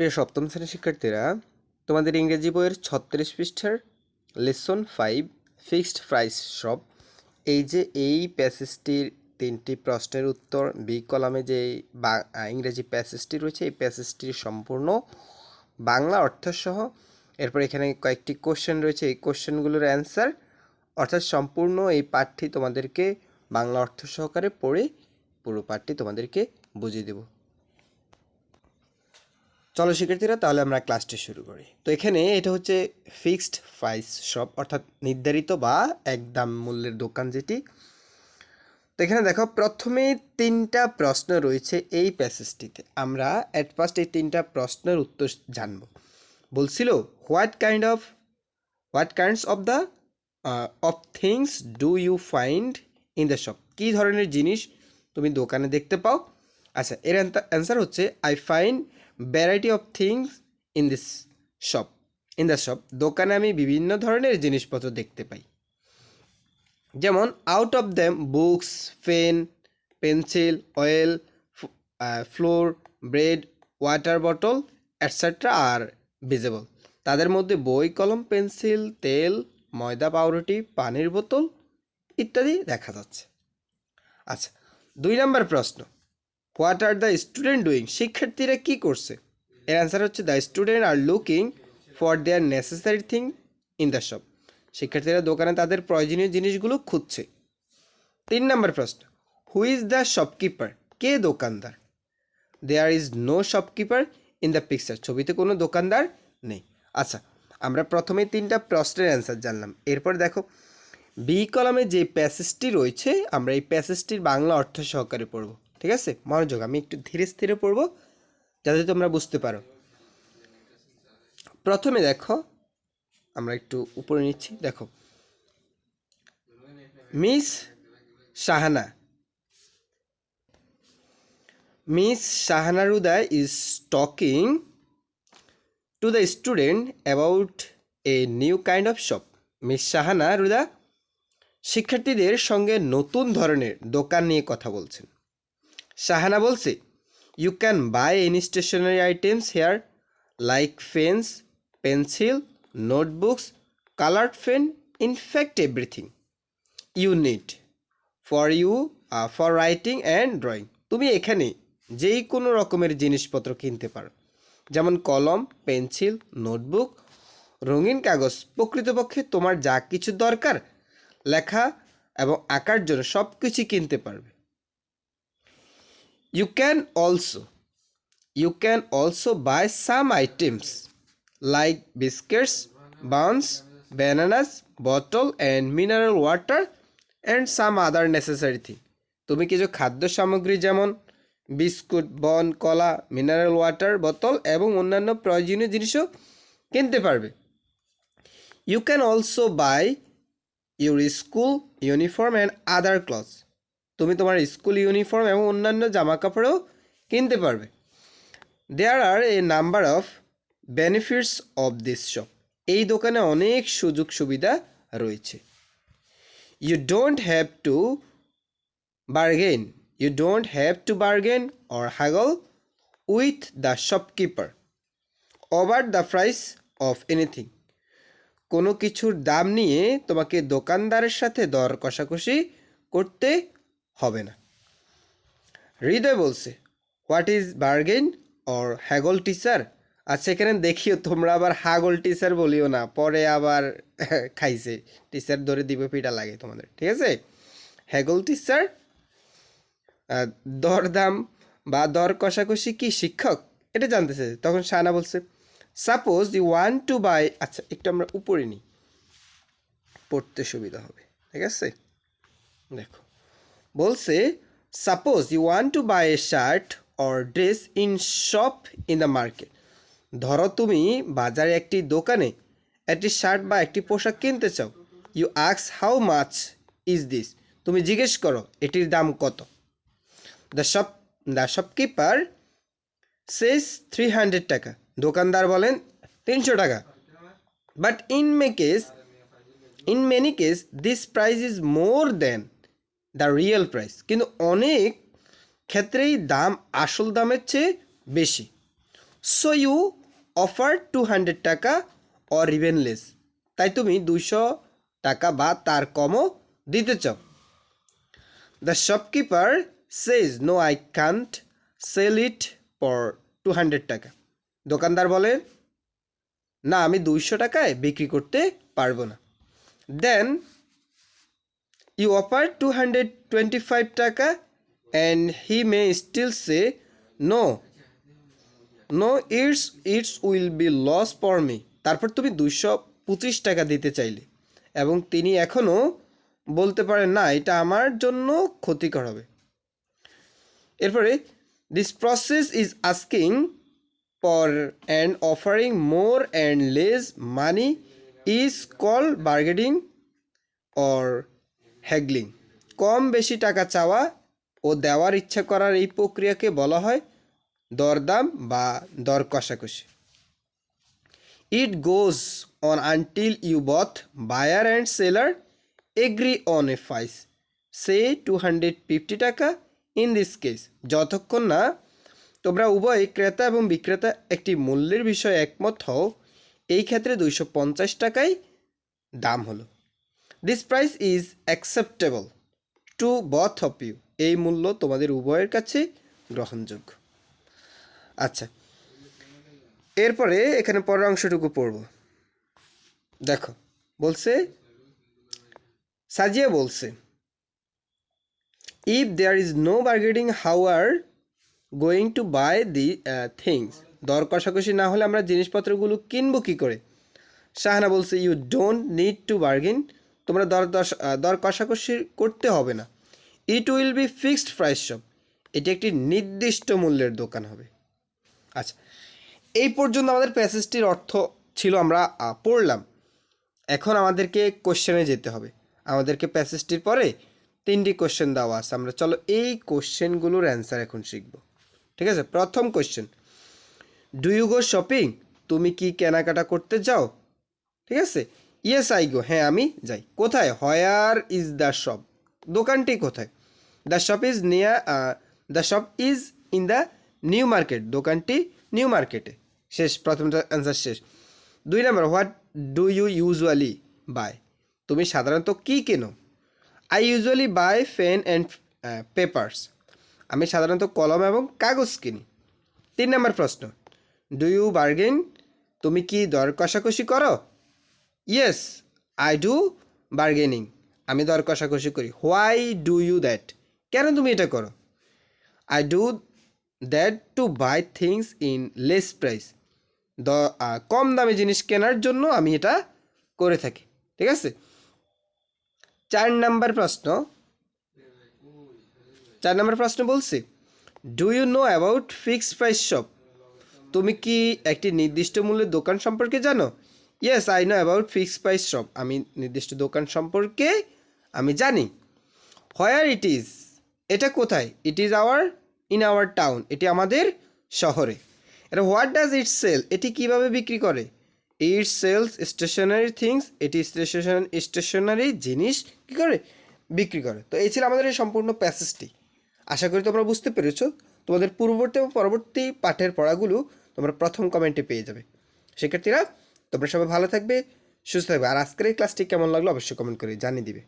প্রিয় সপ্তম শ্রেণির শিক্ষার্থীরা, তোমাদের ইংরেজি বইয়ের ছত্রিশ পৃষ্ঠার lesson five fixed price shop এই যে এই প্যাসেজটির তিনটি প্রশ্নের উত্তর, বি কলামে যে ইংরেজি প্যাসেজটি রয়েছে, এই প্যাসেজটির সম্পূর্ণ বাংলা অর্থসহ। এরপর এখানে কয়েকটি কোশ্চেন রয়েছে, এই কোশ্চেনগুলোর অ্যান্সার, অর্থাৎ সম্পূর্ণ এই পাঠটি তোমাদেরকে বাংলা অর্থ সহকারে পড়ে পুরো পাঠটি তোমাদেরকে বুঝিয়ে দেবো। চলো শিক্ষার্থীরা, তাহলে আমরা ক্লাসটি শুরু করি। তো এখানে এটা হচ্ছে ফিক্সড প্রাইস শপ অর্থাৎ নির্ধারিত বা একদম মূল্যের দোকান যেটি। তো এখানে দেখো, প্রথমে তিনটা প্রশ্ন রয়েছে এই প্যাসেজটিতে আমরা অ্যাট ফার্স্ট এই তিনটা প্রশ্নের উত্তর জানব। বলছিল what kind of what kinds of the of things do you find in the shop কী ধরনের জিনিস তুমি দোকানে দেখতে পাও? আচ্ছা এর অ্যান্সার হচ্ছে I find variety of things in this shop in the shop দোকানে আমি বিভিন্ন ধরনের জিনিসপত্র দেখতে পাই। যেমন out of them books pen pencil oil flour bread water bottle etcetera R visible তাদের মধ্যে বই, কলম পেন্সিল তেল, ময়দা, পাউরুটি, পানির বোতল ইত্যাদি দেখা যাচ্ছে। আচ্ছা দুই নম্বর প্রশ্ন। What are the student doing শিক্ষার্থীরা কী করছে? এর অ্যান্সার হচ্ছে the student are looking for their necessary thing in the shop শিক্ষার্থীরা দোকানে তাদের প্রয়োজনীয় জিনিসগুলো খুঁজছে। তিন নম্বর প্রশ্ন হু ইজ দ্য শপকিপার কে দোকানদার? There is no shopkeeper in the picture ছবিতে কোনো দোকানদার নেই। আচ্ছা আমরা প্রথমে তিনটা প্রশ্নের অ্যান্সার জানলাম। এরপর দেখো বি কলামে যে প্যাসেজটি রয়েছে, আমরা এই প্যাসেজটির বাংলা অর্থ সহকারে পড়ব। ঠিক আছে? মনোযোগ, আমি একটু ধীরে স্থিরে পড়ব, যাতে তোমরা বুঝতে পারো। প্রথমে দেখো, আমরা একটু উপরে নিচ্ছি, দেখো। Miss Shahana. Miss Shahana Ruda is talking to the student about a new kind of shop Miss Shahana Ruda শিক্ষার্থীদের সঙ্গে নতুন ধরনের দোকান নিয়ে কথা বলছেন। শাহানা বলছে you can buy any stationery items here like pens pencil notebooks coloured pen in fact everything you need for you for writing and drawing তুমি এখানে যেই কোনো রকমের জিনিসপত্র কিনতে পারো, যেমন কলম, পেন্সিল, নোটবুক, রঙিন কাগজ, প্রকৃতপক্ষে তোমার যা কিছু দরকার, লেখা এবং আঁকার জন্য সব কিছু কিনতে পারবে। You can also you can also buy some items like biscuits bounce bananas bottle and mineral water and some other necessary thing তুমি কিছু খাদ্য সামগ্রী যেমন বিস্কুট, বন, কলা মিনারেল ওয়াটার বোতল এবং অন্যান্য প্রয়োজনীয় জিনিসও কিনতে পারবে। You can also buy your school uniform and other cloth তুমি তোমার স্কুল ইউনিফর্ম এবং অন্যান্য জামা কাপড়ও কিনতে পারবে। There are a number of benefits of this shop এই দোকানে অনেক সুযোগ সুবিধা রয়েছে। You don't have to bargain you don't have to bargain or haggle with the shopkeeper over the price of anything কোনো কিছুর দাম নিয়ে তোমাকে দোকানদারের সাথে দর কষাকষি করতে হবে না। হৃদয় বলছে what is bargain or haggle teacher আচ্ছা এখানে দেখিও, তোমরা আবার হাগল টিচার বলিও না, পরে আবার খাইছে। টিচার ধরে দিবে পিটা লাগে তোমাদের, ঠিক আছে? হ্যাগল টিচার দরদাম বা দর কষাকষি কি শিক্ষক? এটা জানতে চাই তখন শানা বলছে suppose you want to buy আচ্ছা একটু আমরা উপরে নিই। পড়তে সুবিধা হবে, ঠিক আছে? দেখো। বলছে suppose you want to buy a shirt or dress in shop in the market ধরো তুমি বাজারে একটি দোকানে একটি শার্ট বা একটি পোশাক কিনতে চাও। ইউ আক্স হাউ মাচ ইজ দিস তুমি জিজ্ঞেস করো, এটির দাম কত? The shop the shopkeeper says three hundred taka. দোকানদার বলেন, তিনশো টাকা। But in may case in many case this price is more than the real price কিন্তু অনেক ক্ষেত্রেই দাম আসল দামের চেয়ে বেশি। So you offer two hundred taka or even less তাই তুমি দুশো টাকা বা তার কমও দিতে চাও। The shopkeeper says no I can't sell it for two hundred taka. দোকানদার বলে, না, আমি দুইশো টাকায় বিক্রি করতে পারব না। Then hundred twenty five taka and he may still say no no it's it's will be loss for me তারপর তুমি দুইশো পঁচিশ টাকা দিতে চাইলে। এবং তিনি এখনও বলতে পারেন, না, এটা আমার জন্য ক্ষতিকর হবে। এরপরে this process is asking for and offering more and less money is call bargaining or haggling. কম বেশি টাকা চাওয়া ও দেওয়ার ইচ্ছা করার এই প্রক্রিয়াকে বলা হয় দরদাম বা দর কষাকষি। It goes on until you both buyer and seller agree on a price say two hundred fifty taka in this case যতক্ষণ না তোমরা উভয় ক্রেতা এবং বিক্রেতা একটি মূল্যের বিষয়ে একমত হও, এই ক্ষেত্রে দুইশো পঞ্চাশ টাকাই দাম হলো। This price is acceptable to both of you এই মূল্য তোমাদের উভয়ের কাছে গ্রহণযোগ্য। আচ্ছা। এরপরে এখানে পরের অংশটুকু পড়ব। দেখো, বলছে, সাজিয়া বলছে if there is no bargaining how are going to buy the things দর কষাকষি না হলে আমরা জিনিসপত্রগুলো কিনবো কী করে? শাহানা বলছে you don't need to bargain তোমরা দর দশ দর কষাকষি করতে হবে না। It will be fixed price shop এটি একটি নির্দিষ্ট মূল্যের দোকান হবে। আচ্ছা এই পর্যন্ত আমাদের প্যাসেজটির অর্থ ছিল আমরা পড়লাম। এখন আমাদেরকে কোশ্চেনে যেতে হবে। আমাদেরকে প্যাসেজটির পরে তিনটি কোশ্চেন দেওয়া আছে। আমরা, চলো এই কোশ্চেনগুলোর অ্যান্সার এখন শিখব। ঠিক আছে? প্রথম question do you go shopping তুমি কি কেনাকাটা করতে যাও? ঠিক আছে? ইয়েস আই গো হ্যাঁ আমি যাই। কোথায়? হয়ার ইজ দ্য শপ দোকানটি কোথায়? The shop is near the shop is in the new market দোকানটি নিউ মার্কেটে শেষ প্রথমটা অ্যান্সার শেষ। দুই নম্বর what do you usually buy তুমি সাধারণত কী কেনো? I usually buy pen and papers আমি সাধারণত কলম এবং কাগজ কিনি। তিন নম্বর প্রশ্ন ডু ইউ বার্গেন তুমি কি দর কষাকষি করো? ইয়েস আই ডু বার্গেনিং আমি দর কষাকষি করি। হোয়াই ডু ইউ দ্যাট কেন তুমি এটা করো? I do that to buy things in less price দ কম দামে জিনিস কেনার জন্য আমি এটা করে থাকি। ঠিক আছে? চার নাম্বার প্রশ্ন। চার নাম্বার প্রশ্ন বলছি। Do you know about fixed price shop তুমি কি একটি নির্দিষ্ট মূল্যের দোকান সম্পর্কে জানো? Yes I know about fixed price shop আমি নির্দিষ্ট দোকান সম্পর্কে আমি জানি। হোয়ার ইট ইজ এটা কোথায়? It is our in our town এটি আমাদের শহরে। এটা হোয়াট ডাজ ইট সেল এটি কীভাবে বিক্রি করে? ইট সেলস স্টেশনারি থিংস এটি স্টেশন স্টেশনারি জিনিস কী করে? বিক্রি করে। তো এই ছিল আমাদের এই সম্পূর্ণ প্যাসেজটি আশা করি তোমরা বুঝতে পেরেছ। তোমাদের পূর্ববর্তী এবং পরবর্তী পাঠের পড়াগুলো তোমরা প্রথম কমেন্টে পেয়ে যাবে। শিক্ষার্থীরা তোমরা সবাই ভালো থাকবে, সুস্থ থাকবে। আর আজকের এই ক্লাসটি কেমন লাগল অবশ্যই কমেন্ট করে জানিয়ে দিবে।